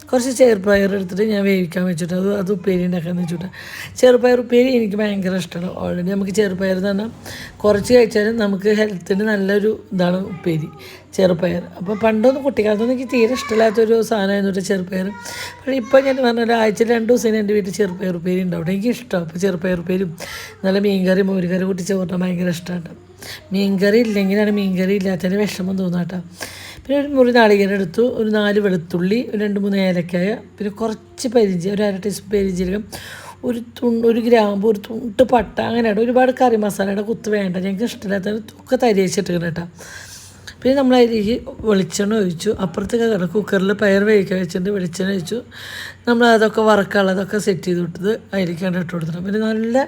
[SPEAKER 1] കുറച്ച് ചെറുപ്പയർ എടുത്തിട്ട് ഞാൻ വേവിക്കാൻ വെച്ചിട്ട് അത് അത് ഉപ്പേരി ഉണ്ടാക്കാമെന്ന് വെച്ചിട്ട്. ചെറുപ്പയർ ഉപ്പേരി എനിക്ക് ഭയങ്കര ഇഷ്ടമാണ് ഓൾറെഡി നമുക്ക് ചെറുപ്പയർ എന്ന് പറഞ്ഞാൽ കുറച്ച് കഴിച്ചാലും നമുക്ക് ഹെൽത്തിന് നല്ലൊരു ഇതാണ് ഉപ്പേരി ചെറുപ്പയർ അപ്പോൾ പണ്ടൊന്നും കുട്ടിക്കാലത്തൊന്നും എനിക്ക് തീരെ ഇഷ്ടമില്ലാത്തൊരു സാധനമായിരുന്നു കേട്ടോ ചെറുപ്പയർ പക്ഷേ ഇപ്പോൾ ഞാൻ പറഞ്ഞ ഒരാഴ്ച രണ്ട് ദിവസം എന്റെ വീട്ടിൽ ചെറുപ്പയർ ഉപ്പേരി ഉണ്ടാവും എനിക്ക് ഇഷ്ടമാണ് അപ്പോൾ ചെറുപ്പയർ ഉപ്പേരും നല്ല മീൻകറി മോരുകറി കൂട്ടി ചോറിനാൻ ഭയങ്കര ഇഷ്ടമാണ് മീൻകറി ഇല്ലെങ്കിലാണ് മീൻകറി ഇല്ലാത്തതിന് വിഷമം തോന്നാട്ടോ പിന്നെ ഒരു നാളികേരം എടുത്തു ഒരു നാല് വെളുത്തുള്ളി ഒരു രണ്ട് മൂന്ന് ഏലക്കായ പിന്നെ കുറച്ച് പരിചയം ഒരു അര ടീസ്പൂൺ പരിചയം ഒരു തുണ്ട് ഒരു ഗ്രാമ്പ് ഒരു തുണ്ട് പട്ട അങ്ങനെയാണ്. ഒരുപാട് കറി മസാലയുടെ കുത്ത് വേണ്ട. ഞങ്ങൾക്ക് ഇഷ്ടമില്ലാത്ത ഒക്കെ തരി വെച്ചിട്ട് കേട്ടോ. പിന്നെ നമ്മൾ അതിലേക്ക് വെളിച്ചെണ്ണ ഒഴിച്ചു. അപ്പുറത്തേക്ക് കിടന്ന് കുക്കറിൽ പയർ വേവിക്കാൻ വെച്ചിട്ട് വെളിച്ചെണ്ണ ഒഴിച്ചു. നമ്മൾ അതൊക്കെ വറക്കാനുള്ളതൊക്കെ സെറ്റ് ചെയ്ത് വിട്ടത് അതിലേക്കാണ് ഇട്ട് കൊടുത്തിട്ട് പിന്നെ നല്ല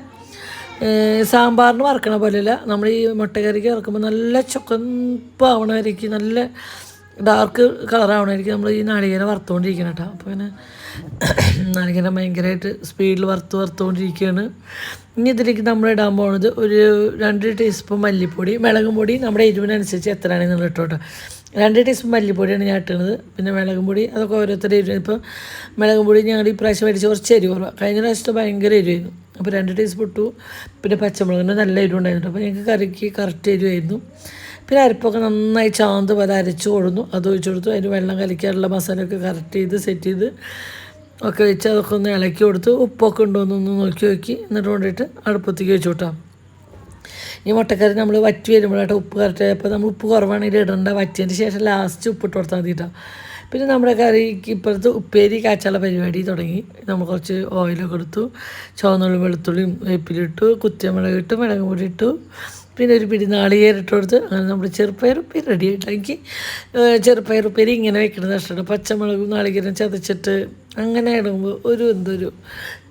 [SPEAKER 1] സാമ്പാറിന് വറക്കണ പോലെയല്ല. നമ്മൾ ഈ മുട്ടക്കറിക്ക് വറക്കുമ്പോൾ നല്ല ചുക്കപ്പാവണ വരയ്ക്ക് നല്ല ഡാർക്ക് കളറാവണമായിരിക്കും നമ്മൾ ഈ നാളികേരം വറുത്തുകൊണ്ടിരിക്കണം കേട്ടോ അപ്പോൾ പിന്നെ നാളികേരം ഭയങ്കരമായിട്ട് സ്പീഡിൽ വറുത്ത് വറുത്തുകൊണ്ടിരിക്കുകയാണ്. ഇനി ഇതിലേക്ക് നമ്മൾ ഇടാൻ പോകുന്നത് ഒരു രണ്ട് ടീസ്പൂൺ മല്ലിപ്പൊടി മുളകും പൊടി നമ്മുടെ എരിവിനനുസരിച്ച് എത്രയാണെന്നുള്ള ഇട്ടോട്ടോ രണ്ട് ടീസ്പൂൺ മല്ലിപ്പൊടിയാണ് ഞാൻ ഇട്ടുന്നത് പിന്നെ മുളകും പൊടി അതൊക്കെ ഓരോരുത്തരുടെ എരിവ്. ഇപ്പോൾ മുളകും പൊടി ഞങ്ങൾ ഈ പ്രാവശ്യം മേടിച്ച് കുറച്ച് എരിവ് കുറവാണ് കഴിഞ്ഞ പ്രാവശ്യത്തെ ഭയങ്കര എരിവായിരുന്നു. അപ്പോൾ രണ്ട് ടീസ്പൂൺ ഇട്ടു. പിന്നെ പച്ചമുളകിന് നല്ല എരിവുണ്ടായിരുന്നു അപ്പോൾ ഞങ്ങൾക്ക് കറിക്ക് കറക്റ്റ് എരിവായിരുന്നു. പിന്നെ അരിപ്പൊക്കെ നന്നായി ചാന്ത് പോലെ അരച്ച് കൊടുന്നു. അത് ഒഴിച്ച് കൊടുത്തു. അതിന് വെള്ളം കലിക്കാനുള്ള മസാലയൊക്കെ കറക്റ്റ് ചെയ്ത് സെറ്റ് ചെയ്ത് ഒക്കെ വെച്ച് അതൊക്കെ ഒന്ന് ഇളക്കി കൊടുത്ത്. ഉപ്പൊക്കെ ഉണ്ടോ എന്നൊന്ന് നോക്കി നോക്കി എന്നിട്ട് കൊണ്ടിട്ട് അടുപ്പത്തേക്ക് വെച്ചു വിട്ടാം ഈ മുട്ടക്കറി നമ്മൾ വറ്റി വരുമ്പോഴായിട്ട് ഉപ്പ് കറക്റ്റ് അപ്പോൾ നമ്മൾ ഉപ്പ് കുറവാണെങ്കിൽ ഇടേണ്ട. വറ്റിയതിന് ശേഷം ലാസ്റ്റ് ഉപ്പിട്ട് കൊടുത്താൽ മതിയിട്ടാണ് പിന്നെ നമ്മുടെ കറിക്ക് ഇപ്പോഴത്തെ ഉപ്പേരി കാച്ചുള്ള പരിപാടി തുടങ്ങി. നമ്മൾ കുറച്ച് ഓയിലൊക്കെ എടുത്തു. ചുവന്നുള്ളി വെളുത്തുള്ളിയും വേപ്പിലിട്ടു. കുത്തിയമുളക് ഇട്ടു. മുളക് പൊടി ഇട്ടു. പിന്നെ ഒരു പിടി നാളികേരിട്ട് കൊടുത്ത് അങ്ങനെ നമ്മൾ ചെറുപ്പയർ ഉപ്പേരി റെഡി ആയിട്ട് എനിക്ക് ചെറുപ്പയർ ഉപ്പേരി ഇങ്ങനെ വെക്കുന്നത് ഇഷ്ടമാണ്. പച്ചമുളകും നാളികേരം ചതച്ചിട്ട് അങ്ങനെ ഇടുമ്പോൾ ഒരു എന്തൊരു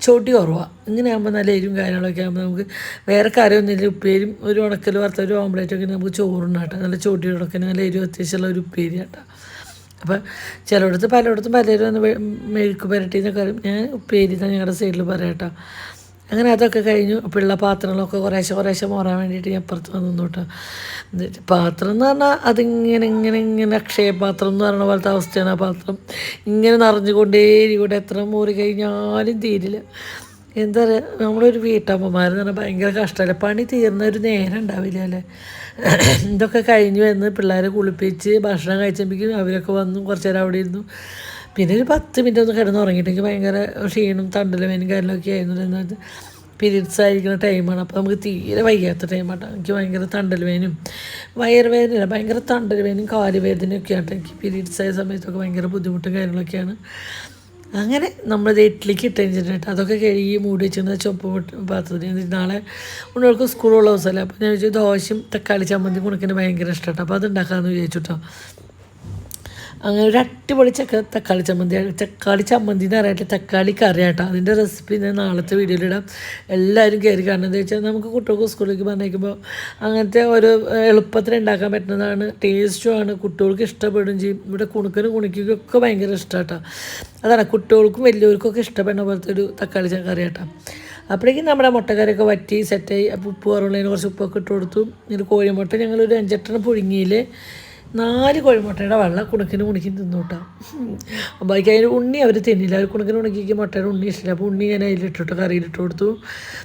[SPEAKER 1] ചോട്ടി കുറവാണ് ഇങ്ങനെ ആകുമ്പോൾ നല്ല എരിവും കാര്യങ്ങളൊക്കെ ആകുമ്പോൾ നമുക്ക് വേറെ കാര്യമൊന്നുമില്ല. ഉപ്പേരും ഒരു ഉണക്കൽ വറുത്ത ഒരു ഓംലേറ്റൊക്കെ നമുക്ക് ചോറുണ്ടാട്ടോ നല്ല ചോട്ടി ഉണക്കന് നല്ല എരിവ് അത്യാവശ്യമുള്ള ഒരു ഉപ്പേരി കേട്ടോ അപ്പം ചിലയിടത്ത് പലയിടത്തും പലരും ഒന്ന് മെഴുക്ക് പുരട്ടി എന്നൊക്കെ പറയും. ഞാൻ ഉപ്പേരി തന്നെ ഞങ്ങളുടെ സൈഡിൽ പറയാം കേട്ടോ. അങ്ങനെ അതൊക്കെ കഴിഞ്ഞു. പിള്ള പാത്രങ്ങളൊക്കെ കുറേശ്ശെ കുറേശ്ശെ മോറാൻ വേണ്ടിയിട്ട് ഞാൻ അപ്പുറത്ത് വന്നു കേട്ടോ പാത്രം എന്ന് പറഞ്ഞാൽ അതിങ്ങനെ ഇങ്ങനെ ഇങ്ങനെ അക്ഷയപാത്രം എന്ന് പറയുന്ന പോലത്തെ അവസ്ഥയാണ് ആ പാത്രം. ഇങ്ങനെ നിറഞ്ഞുകൊണ്ടേയിരിക്കൂടെ എത്ര മൂറി കഴിഞ്ഞാലും തീരില്ല. എന്താ പറയുക നമ്മളൊരു വീട്ടമ്മമാരെന്ന് പറഞ്ഞാൽ ഭയങ്കര കഷ്ടമല്ലേ പണി തീർന്ന ഒരു നേരം ഉണ്ടാവില്ല അല്ലേ? ഇതൊക്കെ കഴിഞ്ഞു വന്ന് പിള്ളേരെ കുളിപ്പിച്ച് ഭക്ഷണം കഴിച്ചപ്പോഴേക്കും അവരൊക്കെ വന്നു. കുറച്ച് നേരം അവിടെ ഇരുന്നു. പിന്നെ ഒരു പത്ത് മിനിറ്റ് ഒന്ന് കിടന്ന് ഉറങ്ങിയിട്ടെങ്കിൽ ഭയങ്കര ക്ഷീണം എനിക്ക് കാര്യങ്ങളൊക്കെ ആയിരുന്നു. പീരീഡ്സ് ആയിരിക്കുന്ന ടൈമാണ് അപ്പോൾ നമുക്ക് തീരെ വയ്യാത്ത ടൈമാണ് എനിക്ക് ഭയങ്കര തണ്ടലുവേനും വയറുവേദനയില്ല ഭയങ്കര തണ്ടലുവേനും കാലുവേദനയൊക്കെ ആട്ടോ. എനിക്ക് പീരീഡ്സ് ആയ സമയത്തൊക്കെ ഭയങ്കര ബുദ്ധിമുട്ടും കാര്യങ്ങളൊക്കെയാണ് അങ്ങനെ നമ്മളത് ഇഡ്ഡലിക്ക് ഇട്ടഴിച്ചിട്ട് അതൊക്കെ കഴുകി മൂടി വെച്ചിരുന്ന ചുവപ്പ് പാത്രത്തിൽ നാളെ ഉണ്ണുകൾക്ക് സ്കൂളുള്ള ദിവസമല്ലേ. അപ്പോൾ ഞാൻ വിചാരിച്ചു ദോശയും തക്കാളി ചമ്മന്തി കുണക്കിന് ഭയങ്കര ഇഷ്ടമാണ് അപ്പോൾ അത് ഉണ്ടാക്കാമെന്ന് വിചാരിച്ചു കേട്ടോ. അങ്ങനെ ഒരു അടിപൊളി ചക്ക തക്കാളി ചമ്മന്തി. തക്കാളി ചമ്മന്തി എന്ന് പറയാനായിട്ട് തക്കാളി കറി ആട്ടോ. അതിന്റെ റെസിപ്പി ഞാൻ നാളത്തെ വീഡിയോയിലിടാം എല്ലാവരും കയറി കാരണം എന്താ വെച്ചാൽ നമുക്ക് കുട്ടികൾക്ക് സ്കൂളിലേക്ക് പറഞ്ഞേക്കുമ്പോൾ അങ്ങനത്തെ ഒരു എളുപ്പത്തിൽ ഉണ്ടാക്കാൻ പറ്റുന്നതാണ്. ടേസ്റ്റുമാണ് കുട്ടികൾക്ക് ഇഷ്ടപ്പെടുകയും ചെയ്യും. ഇവിടെ കുണുക്കനും കുണിക്കുകയൊക്കെ ഭയങ്കര ഇഷ്ടമാട്ടോ അതാണ് കുട്ടികൾക്കും വലിയവർക്കൊക്കെ ഇഷ്ടപ്പെടുന്ന പോലത്തെ ഒരു തക്കാളി ച- കറി ആട്ടോ. അപ്പോഴേക്കും നമ്മുടെ മുട്ടക്കറിയൊക്കെ വറ്റി സെറ്റായി അപ്പോൾ ഉപ്പ് കുറവുള്ളതിന് കുറച്ച് ഉപ്പൊക്കെ ഇട്ട് കൊടുത്തു. ഇത് കോഴിമുട്ട ഞങ്ങളൊരു അഞ്ചെട്ടെണ്ണം പുഴുങ്ങിയിൽ നാല് കോഴിമുട്ടയുടെ വെള്ളം കുണക്കിന് കുണുക്കി തിന്നൂട്ടാ. ബാക്കി അതിന് ഉണ്ണി അവർ തിന്നില്ല. അവർ കുണക്കിന് കുണുക്കിക്ക് മുട്ടയുടെ ഉണ്ണി ഇഷ്ടമില്ല അപ്പോൾ ഉണ്ണി ഞാൻ അതിലിട്ടിട്ട് കറിയിലിട്ട് കൊടുത്തു.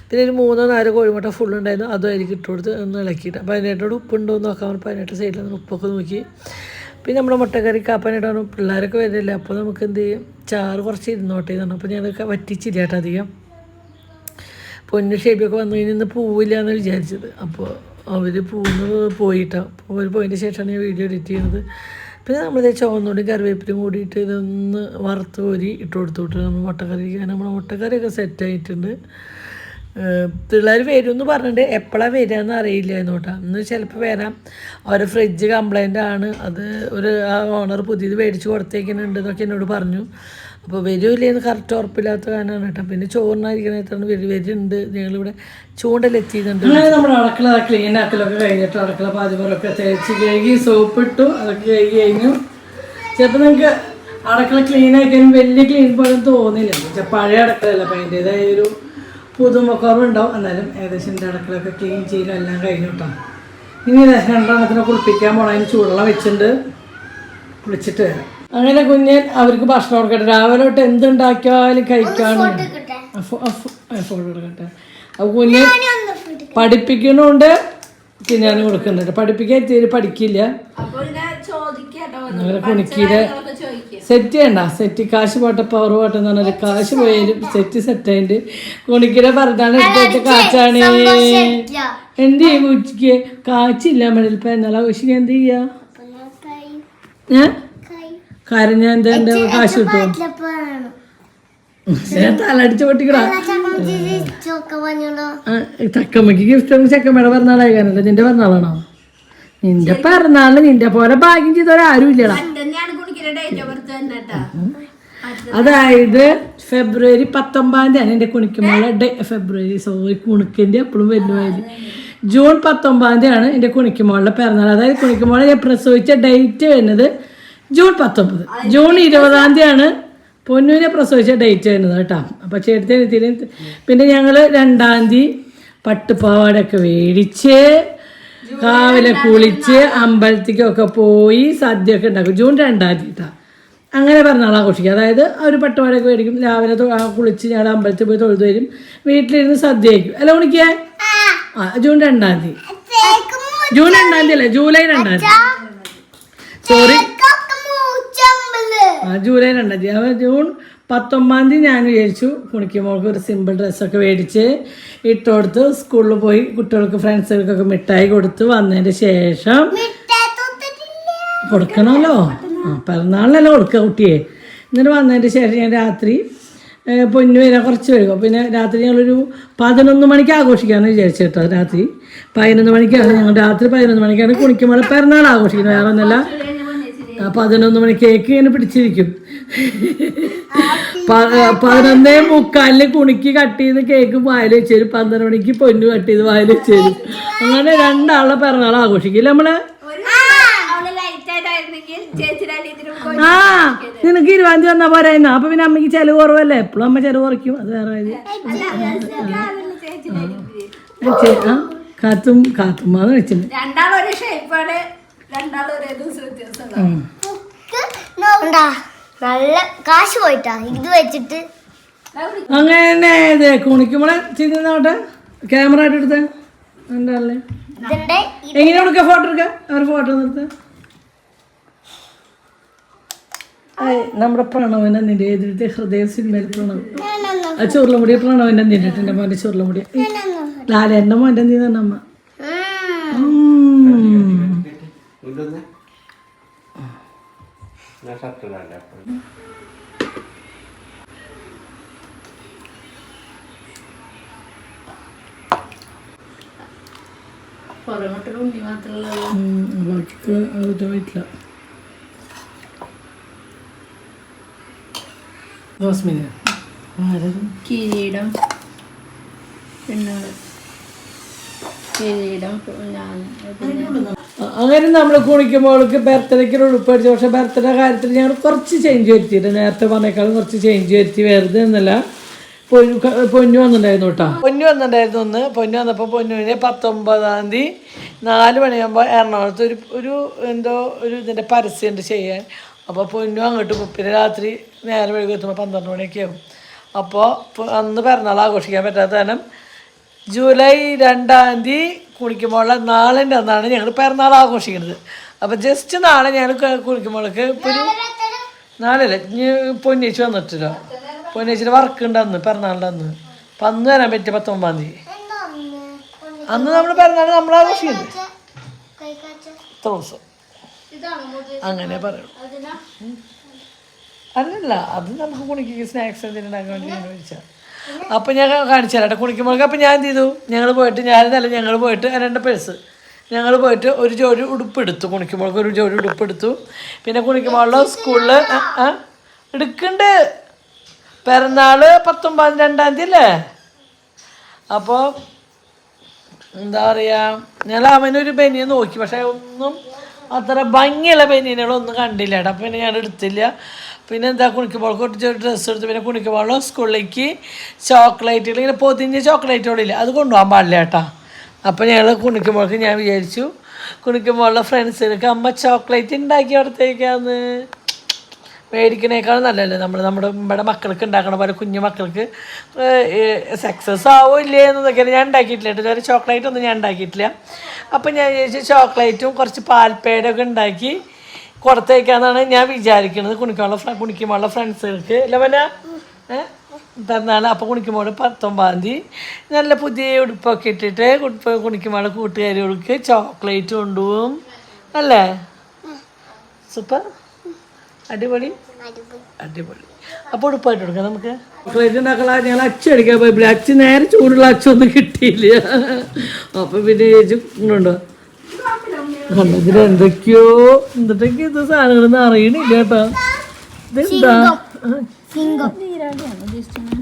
[SPEAKER 1] പിന്നെ ഒരു മൂന്നോ നാലോ കോഴിമുട്ട ഫുൾ ഉണ്ടായിരുന്നു. അതും അതിലേക്ക് ഇട്ട് കൊടുത്ത് ഒന്ന് ഇളക്കിയിട്ട്. അപ്പോൾ അതിനായിട്ടോട് ഉപ്പുണ്ടോ എന്ന് നോക്കാൻ പറഞ്ഞപ്പോൾ അതിനായിട്ട് സൈഡിൽ നിന്ന് ഉപ്പൊക്കെ നോക്കി. പിന്നെ നമ്മുടെ മുട്ടക്കറി കാപ്പാനായിട്ടാണ് പിള്ളേരൊക്കെ വരില്ല അപ്പോൾ നമുക്ക് എന്ത് ചെയ്യും? ചാറ് കുറച്ച് ഇരുന്നോട്ടെ എന്ന് അപ്പോൾ ഞാനൊക്കെ വറ്റിച്ചില്ല കേട്ടോ അധികം. പൊന്നു ഷേപ്പിയൊക്കെ വന്നു. കഴിഞ്ഞാൽ പോവില്ല എന്ന് വിചാരിച്ചത്. അപ്പോൾ അവർ പോകുന്നത് പോയിട്ടാണ് അവർ പോയതിന്റെ ശേഷമാണ് ഞാൻ വീഡിയോ എഡിറ്റ് ചെയ്യുന്നത്. പിന്നെ നമ്മളിത് ചുവന്നോടും കറിവേപ്പിലും കൂടിയിട്ട് ഇതൊന്ന് വറുത്ത് കോരി ഇട്ട് കൊടുത്തു വിട്ട് നമ്മൾ മുട്ടക്കറി നമ്മുടെ മുട്ടക്കറിയൊക്കെ സെറ്റായിട്ടുണ്ട് പിള്ളേർ വരുമെന്ന് പറഞ്ഞിട്ട് എപ്പോഴാണ് വരികയെന്ന് അറിയില്ല എന്നോട്ടാ. ഇന്ന് ചിലപ്പോൾ വരാം. അവരുടെ ഫ്രിഡ്ജ് കംപ്ലൈന്റ് ആണ്. അത് ഒരു ആ ഓണർ പുതിയത് മേടിച്ച് കൊടുത്തേക്കുന്നുണ്ട് എന്നൊക്കെ എന്നോട് പറഞ്ഞു. അപ്പോൾ വരുമില്ലേന്ന് കറക്റ്റ് ഉറപ്പില്ലാത്ത കാരണമാണ് കേട്ടോ. പിന്നെ ചോറിനായിരിക്കണേത്താണ് വരി വരുന്നുണ്ട് ഞങ്ങളിവിടെ ചൂണ്ടലെത്തിയിട്ടുണ്ട്. നമ്മുടെ അടുക്കള ക്ലീൻ ആക്കലൊക്കെ കഴിഞ്ഞിട്ട് അടക്കള പാചകമൊക്കെ തേച്ച് കഴുകി സോപ്പ് ഇട്ടു അതൊക്കെ കഴുകി കഴിഞ്ഞു. ചിലപ്പോൾ നിങ്ങൾക്ക് അടക്കള ക്ലീൻ ആക്കാനും വലിയ ക്ലീൻ പോലും തോന്നില്ല പക്ഷേ പഴയ അടുക്കളയല്ല അപ്പം അതിന്റെതായ ഒരു പുതുമക്കുറവുണ്ടാവും എന്നാലും ഏകദേശം എന്റെ അടുക്കളയൊക്കെ ക്ലീൻ ചെയ്യലും എല്ലാം കഴിഞ്ഞു കേട്ടോ ഇനി രണ്ടെണ്ണത്തിനെ കുളിപ്പിക്കാൻ പോകണം അതിന് ചൂടുവെള്ളം വെച്ചിട്ടുണ്ട്. കുളിച്ചിട്ട് വരാം. അങ്ങനെ കുഞ്ഞൻ അവർക്ക് ഭക്ഷണം കൊടുക്കട്ടെ. രാവിലെ തൊട്ട് എന്തുണ്ടാക്കിയാലും കഴിക്കാണ് ഫോട്ടോ കൊടുക്കട്ടെ അപ്പോൾ കുഞ്ഞൻ പഠിപ്പിക്കണോണ്ട് തിന്നാനും കൊടുക്കുന്നുണ്ട്. പഠിപ്പിക്കാൻ തീരെ പഠിക്കില്ല. അങ്ങനെ കുണിക്കിയുടെ സെറ്റ് ചെയ്യണ്ട. സെറ്റ് കാശ് പോട്ടെ പവർ പോട്ടെ എന്ന് പറഞ്ഞാൽ കാശ് പോയാലും സെറ്റ് സെറ്റ് ആയിട്ട് കുണിക്കിടെ പറഞ്ഞാണ് എടുത്തിട്ട് കാച്ചാണ്. എന്ത് ചെയ്യും ഉച്ചയ്ക്ക് കാച്ചില്ല മെഡൽപ്പ എന്നാലും ആഘോഷിക്കാൻ എന്ത് ചെയ്യാ? ഏ? കാര്യം ഞാൻ എന്താ എന്താ കാശ് കിട്ടുമോ ഞാൻ തലടിച്ച് പൊട്ടിക്കടാ.
[SPEAKER 3] ചോക്ക
[SPEAKER 1] ഗിഫ്റ്റ് ഒന്നും ചെക്കമ്മയുടെ പിറന്നാളായി കാരണല്ലോ? നിന്റെ പിറന്നാളാണോ? നിന്റെ പിറന്നാളിന് നിന്റെ പോലെ ഭാഗ്യം ചെയ്തവരാരും ഇല്ലടാ. അതായത് ഫെബ്രുവരി പത്തൊമ്പതാം തീയതി എന്റെ കുണിക്കുമ്പോളെ ഡേ ഫെബ്രുവരി സോറി കുണുക്കിന്റെ എപ്പോഴും വരുന്നതായി ജൂൺ പത്തൊമ്പതാം തീയതിയാണ് എന്റെ കുണിക്കുമ്പോളുടെ പിറന്നാൾ. അതായത് കുണിക്കുമ്പോൾ ഞാൻ പ്രസവിച്ച ഡേറ്റ് വരുന്നത് ജൂൺ പത്തൊമ്പത്. ജൂൺ ഇരുപതാം തീയതിയാണ് പൊന്നുവിനെ പ്രസവിച്ച ഡേറ്റ് വരുന്നത് കേട്ടോ. അപ്പം ചേട്ടത്തിന് പിന്നെ ഞങ്ങൾ രണ്ടാം തീയതി പട്ടുപാവാടൊക്കെ മേടിച്ച് രാവിലെ കുളിച്ച് അമ്പലത്തിക്കൊക്കെ പോയി സദ്യയൊക്കെ ഉണ്ടാക്കും. ജൂൺ രണ്ടാം തീയതി കേട്ടോ അങ്ങനെ പിറന്നാൾ ആഘോഷിക്കുക അതായത് അവർ പട്ടുപാടൊക്കെ മേടിക്കും രാവിലെ കുളിച്ച് ഞങ്ങൾ അമ്പലത്തിൽ പോയി തൊഴുതു വരും. വീട്ടിലിരുന്ന് സദ്യ കഴിക്കും അല്ല ഉണിക്കേ ആ. ജൂൺ രണ്ടാം തീയതി. ജൂൺ രണ്ടാം തീയതി അല്ലേ? ജൂലൈ രണ്ടാം തീയതി. സോറി ആ ജൂലൈ രണ്ടാം തീയതി അപ്പോൾ ജൂൺ പത്തൊമ്പതാം തീയതി ഞാൻ വിചാരിച്ചു കുണിക്കുമ്പോൾക്ക് ഒരു സിമ്പിൾ ഡ്രസ്സൊക്കെ മേടിച്ച് ഇട്ട് കൊടുത്ത് സ്കൂളിൽ പോയി കുട്ടികൾക്ക് ഫ്രണ്ട്സുകൾക്കൊക്കെ മിഠായി കൊടുത്ത് വന്നതിന് ശേഷം കൊടുക്കണമല്ലോ. ആ പിറന്നാളിനല്ല കൊടുക്കുക കുട്ടിയെ? എന്നിട്ട് വന്നതിന് ശേഷം ഞാൻ രാത്രി പൊന്നു വരാൻ കുറച്ച് വരും. പിന്നെ രാത്രി ഞങ്ങളൊരു പതിനൊന്ന് മണിക്ക് ആഘോഷിക്കാമെന്ന് വിചാരിച്ചു കേട്ടോ രാത്രി. പതിനൊന്ന് മണിക്കാണ് ഞങ്ങൾ രാത്രി പതിനൊന്ന് മണിക്കാണ് കുണിക്കുമ്പോൾ പിറന്നാൾ ആഘോഷിക്കുന്നത്. വേറെ ഒന്നല്ല പതിനൊന്ന് മണി കേക്ക് ഇങ്ങനെ പിടിച്ചിരിക്കും. പതിനൊന്നേ മുക്കാലിന് കുണിക്ക് കട്ട് ചെയ്ത് കേക്ക് വായിൽ വെച്ച് തരും പന്ത്രണ്ട് മണിക്ക് പൊന്നു കട്ട് ചെയ്ത് വായിൽ വെച്ച് തരും അങ്ങനെ രണ്ടാളെ പിറന്നാൾ ആഘോഷിക്കില്ല നമ്മൾ? ആ നിനക്ക് ഇരുപതാം തീയതി വന്നാ പോരായിരുന്നു അപ്പൊ പിന്നെ അമ്മയ്ക്ക് ചെലവ് കുറവല്ലേ? എപ്പോഴും അമ്മ ചെലവ് കുറയ്ക്കും. അത് വേറെ. ആ, കാത്തും കാത്തുമ്മാന്ന് വെച്ചിട്ടുണ്ട്
[SPEAKER 5] രണ്ടാളൊരു ഷേപ്പാണ് രണ്ടാളും ഒരേ ദിവസം വ്യത്യാസമുള്ള
[SPEAKER 1] ഉം.
[SPEAKER 3] നല്ല കാശ് പോയിട്ടാ. ഇത് വെച്ചിട്ട്.
[SPEAKER 1] അങ്ങനെ ഇത് കുണിക്കുമ്പോളെ ചെയ്തോട്ടെ ക്യാമറ ആയിട്ട് എടുത്ത?
[SPEAKER 3] ഇതിന്റെ
[SPEAKER 1] എങ്ങനെ കൊടുക്ക ഫോട്ടോ എടുക്ക? അവർ ഫോട്ടോ നിർത്ത. നമ്മുടെ പ്രണവനെ നിന്റെ എതിരത്തെ ഹൃദയ സിനിമയിൽ പ്രണവ്. ആ ചുരുളമുടി പ്രണവൻ എന്തിന്റെ എന്റെ മോന്റെ ചുരുളമുടി ലാലേന്റെ മോന്റെ എന്തി തന്നെ അമ്മ?
[SPEAKER 2] ഞാൻ ഷർട്ട്
[SPEAKER 5] മാത്രമല്ല
[SPEAKER 1] ഉം, ബാക്കിക്ക് റോസ്മിന ആരത്
[SPEAKER 5] കിരീടം. പിന്നെ കിരീടം ഞാൻ
[SPEAKER 1] അങ്ങനെ നമ്മൾ കുണിക്കുമ്പോൾക്ക് ബർത്ത്ഡേക്ക് ഉടുപ്പ് അടിച്ചു. പക്ഷെ ബർത്ത്ഡേ കാര്യത്തിൽ ഞങ്ങൾ കുറച്ച് ചേഞ്ച് വരുത്തിയിട്ട് നേരത്തെ പറഞ്ഞേക്കാളും കുറച്ച് ചേഞ്ച് വരുത്തി വെറുതെ എന്നല്ല പൊന്നു പൊന്നു വന്നിട്ടുണ്ടായിരുന്നു കേട്ടോ. പൊന്നു വന്നിട്ടുണ്ടായിരുന്നു ഒന്ന്. പൊന്നു വന്നപ്പോൾ പൊന്നുവിന് പത്തൊമ്പതാം തീയതി നാല് മണിയാകുമ്പോൾ എറണാകുളത്ത് ഒരു ഒരു എന്തോ ഒരു ഇതിന്റെ പരസ്യമുണ്ട് ചെയ്യാൻ. അപ്പോൾ പൊന്നു അങ്ങോട്ട് പിന്നെ രാത്രി നേരം വൈകി എത്തുമ്പോൾ പന്ത്രണ്ട് മണിയൊക്കെ ആവും. അപ്പോൾ അന്ന് പിറന്നാൾ ആഘോഷിക്കാൻ പറ്റാത്ത കാരണം ജൂലൈ രണ്ടാം തീയതി കുളിക്കുമ്പോൾ നാളിന്റെ അന്നാണ് ഞങ്ങൾ പിറന്നാൾ ആഘോഷിക്കുന്നത്. അപ്പം ജസ്റ്റ് നാളെ ഞങ്ങൾ കുളിക്കുമ്പോഴേക്ക് ഇപ്പോൾ ഒരു നാളെയല്ലേ ഇനി പൊന്നേച്ചി വന്നിട്ടില്ല. പൊന്നേച്ചിയുടെ വർക്ക് ഉണ്ട് അന്ന് പിറന്നാളിന്റെ അന്ന്. അപ്പം അന്ന് വരാൻ പറ്റിയ പത്തൊമ്പതാം തീയതി. അന്ന്? നമ്മൾ പിറന്നാൾ നമ്മൾ ആഘോഷിക്കുന്നത്. ഇത്ര ദിവസം. അങ്ങനെ പറയുള്ളൂ അല്ലല്ല അത് നമുക്ക് കുണിക്ക് സ്നാക്സ് എന്തെങ്കിലും ഉണ്ടാക്കാൻ വേണ്ടി ഞാൻ മേടിച്ചാൽ അപ്പം ഞാൻ കാണിച്ചു തരാം. കുണിക്കുമ്പോൾ അപ്പം ഞാൻ എന്ത് ചെയ്തു? ഞങ്ങൾ പോയിട്ട് ഞാനെന്നല്ല ഞങ്ങൾ പോയിട്ട് രണ്ട് പേഴ്സ് ഞങ്ങൾ പോയിട്ട് ഒരു ജോഡി ഉടുപ്പ് എടുത്തു. കുണിക്കുമ്പോൾക്ക് ഒരു ജോഡി ഉടുപ്പ് എടുത്തു. പിന്നെ കുണിക്കുമ്പോൾ സ്കൂളിൽ എടുക്കുന്നുണ്ട് പിറന്നാൾ പത്തൊമ്പത് രണ്ടാം തീയതി അല്ലേ? അപ്പോൾ എന്താ പറയുക ഞാൻ അവനൊരു ബനിയെ നോക്കി. പക്ഷേ ഒന്നും അത്ര ഭംഗിയുള്ള ബനിയനുകളൊന്നും കണ്ടില്ല കേട്ടോ അപ്പോൾ പിന്നെ ഞാൻ എടുത്തില്ല. പിന്നെ എന്താ കുണിക്കുമ്പോൾ കുറച്ച് ഡ്രസ്സ് എടുത്ത് പിന്നെ കുണിക്കുമ്പോൾ സ്കൂളിലേക്ക് ചോക്ലേറ്റുകൾ ഇങ്ങനെ പൊതിഞ്ഞ ചോക്ലേറ്റുകളില്ല അത് കൊണ്ടുപോകാൻ പാടില്ല കേട്ടോ അപ്പോൾ ഞങ്ങൾ കുണിക്കുമ്പോഴേക്ക് ഞാൻ വിചാരിച്ചു കുണിക്കുമ്പോഴുള്ള ഫ്രണ്ട്സിനൊക്കെ അമ്മ ചോക്ലേറ്റ് ഉണ്ടാക്കി കൊടുത്തേക്കാന്ന്. മേടിക്കണേക്കാൾ നല്ലതല്ലേ? നമ്മൾ നമ്മുടെ ഇവിടെ മക്കൾക്ക് ഉണ്ടാക്കണ പോലെ കുഞ്ഞു മക്കൾക്ക് സക്സസ് ആവോ ഇല്ലേ എന്നൊക്കെയാണ് ഞാൻ ഉണ്ടാക്കിയിട്ടില്ല കേട്ടോ. ഇതുവരെ ചോക്ലേറ്റ് ഒന്നും ഞാൻ ഉണ്ടാക്കിയിട്ടില്ല. അപ്പം ഞാൻ ചോദിച്ചാൽ ചോക്ലേറ്റും കുറച്ച് പാൽപ്പേടൊക്കെ ഉണ്ടാക്കി കൊടുത്തേക്കാന്നാണ് ഞാൻ വിചാരിക്കുന്നത് കുണിക്കുമ്പോൾ ഫ്ര കുണിക്കുമ്പോൾ ഫ്രണ്ട്സുകൾക്ക് അല്ല പിന്നെ തന്നാണ്. അപ്പോൾ കുണിക്കുമ്പോൾ പത്തൊമ്പതാം തീയതി നല്ല പുതിയ ഉടുപ്പൊക്കെ ഇട്ടിട്ട് കുണിക്കുമ്പോൾ കൂട്ടുകാരികൾക്ക് ചോക്ലേറ്റ് കൊണ്ടുപോകും. അല്ലേ? സൂപ്പർ. അടിപൊളി? അടിപൊളി. അപ്പോൾ ഉടുപ്പായിട്ട് കൊടുക്കാം നമുക്ക്. ചോക്ലേറ്റ് ഉണ്ടാക്കാൻ ഞങ്ങൾ അച്ചടിക്കാൻ അടിക്കാൻ പോയപ്പോൾ അച്ചു നേരെ ചൂടുള്ള അച്ചൊന്നും കിട്ടിയില്ല. അപ്പം പിന്നെ ചേച്ചി ഉണ്ടോ ഇതിൽ എന്തൊക്കെയോ എന്തൊക്കെയോ ഇത് സാധനങ്ങളൊന്നും അറിയണില്ല കേട്ടോ. ഇതെന്താ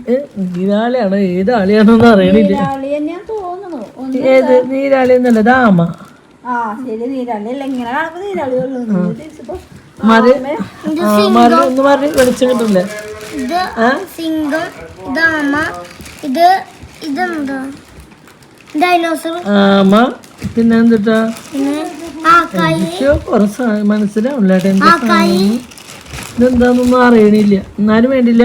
[SPEAKER 1] ഏ, നീരാളിയാണോ. ഏത് ആളിയാണോന്ന് അറിയണില്ല.
[SPEAKER 5] നീരാളി തോന്നുന്നു. ഒന്ന്
[SPEAKER 1] ഏത്? നീരാളി എന്നല്ല ദാമ.
[SPEAKER 5] ആ ശരി നീരാളി അല്ല. ഇങ്ങനെ നീരാളി
[SPEAKER 1] മറി ആ മറി ഒന്ന് മറി വെളിച്ചം കിട്ടില്ലേ
[SPEAKER 3] ഇത് സിംഗം ദാമ ഇത് ഇതെന്താ? ഡൈനോസർ.
[SPEAKER 1] ആമ പിന്നെ എന്തിട്ടാ
[SPEAKER 3] പിന്നെ ആ കൈ.
[SPEAKER 1] എനിക്കോ കുറേ സാധനം മനസ്സിലാവില്ല കേട്ടോ
[SPEAKER 3] ആ കൈ.
[SPEAKER 1] ഇതെന്താണെന്നൊന്നും അറിയണില്ല. എന്നാലും വേണ്ടില്ല.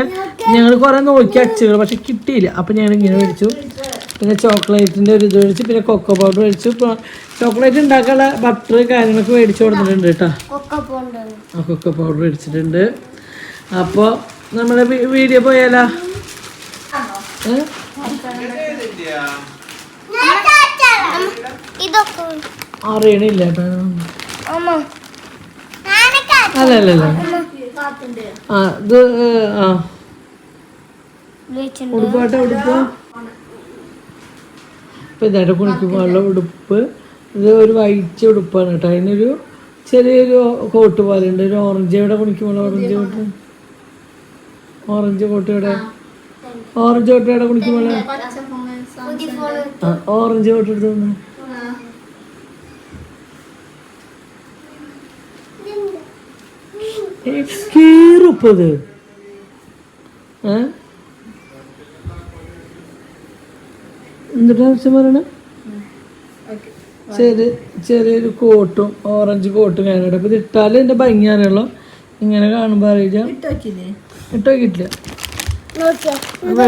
[SPEAKER 1] ഞങ്ങൾ കൊറേ നോക്കി അടിച്ചു പക്ഷെ കിട്ടിയില്ല. അപ്പൊ ഞങ്ങൾ ഇങ്ങനെ മേടിച്ചു. പിന്നെ ചോക്ലേറ്റിന്റെ ഒരു ഇത് മേടിച്ചു പിന്നെ കൊക്കോ പൗഡർ മേടിച്ചു. ഇപ്പോൾ ചോക്ലേറ്റ് ഉണ്ടാക്കാനുള്ള ബട്ടർ കാര്യങ്ങളൊക്കെ മേടിച്ചു കൊടുത്തിട്ടുണ്ട് കേട്ടോ.
[SPEAKER 3] കൊക്ക പോണ്ടത്
[SPEAKER 1] ആ കൊക്കോ പൗഡർ മേടിച്ചിട്ടുണ്ട്. അപ്പോൾ നമ്മുടെ വീഡിയോ പോയാലോ? അറിയണില്ല അല്ല അല്ല അല്ല. ആ ഇത് ആ. ഉടുപ്പാട്ടെ ഉടുപ്പ് ഇപ്പം ഇതായിട്ട് കുണിക്കുമ്പോഴുള്ള ഉടുപ്പ്. ഇത് ഒരു വൈറ്റ് ഉടുപ്പാണ് കേട്ടോ. അതിനൊരു ചെറിയൊരു കോട്ട് പോലെ ഉണ്ട് ഒരു ഓറഞ്ച്. എവിടെ കുണിക്കുമ്പോൾ ഓറഞ്ച് കോട്ട്. ഓറഞ്ച് കോട്ട് എവിടെ? ഓറഞ്ച് കോട്ട് എവിടെ കുണിക്കുമ്പോൾ ആ ഓറഞ്ച് കോട്ട് എടുത്ത് തന്നെ കീറുപ്പത് ഏ? എന്നിട്ട് ആവശ്യം പറയണേ? ചെറിയ ചെറിയൊരു കോട്ടും ഓറഞ്ച് കോട്ടും കാര്യങ്ങളും അപ്പൊ ഇത് ഇട്ടാലും എന്റെ ഭംഗി അറിയുള്ളൂ. ഇങ്ങനെ കാണുമ്പോൾ അറിയില്ല. ഇട്ടോക്കിട്ടില്ല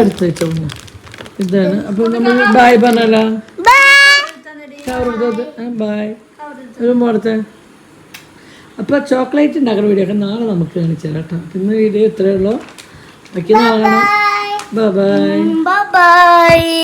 [SPEAKER 1] എടുത്ത് വെച്ചോ ഇതാണ്. അപ്പൊ നമ്മൾ ബായ് പറഞ്ഞല്ലോ. ബായ് ഒരു മോടത്തെ അപ്പോൾ ചോക്ലേറ്റ് ഉണ്ടാക്കുന്ന വീഡിയോ ഒക്കെ നാളെ നമുക്ക് കാണിച്ചു തരാം കേട്ടോ. അപ്പോൾ ഇന്ന് വീഡിയോ ഇത്രയേ ഉള്ളൂ. ബാക്കി നാളെ ബൈ
[SPEAKER 3] ബൈ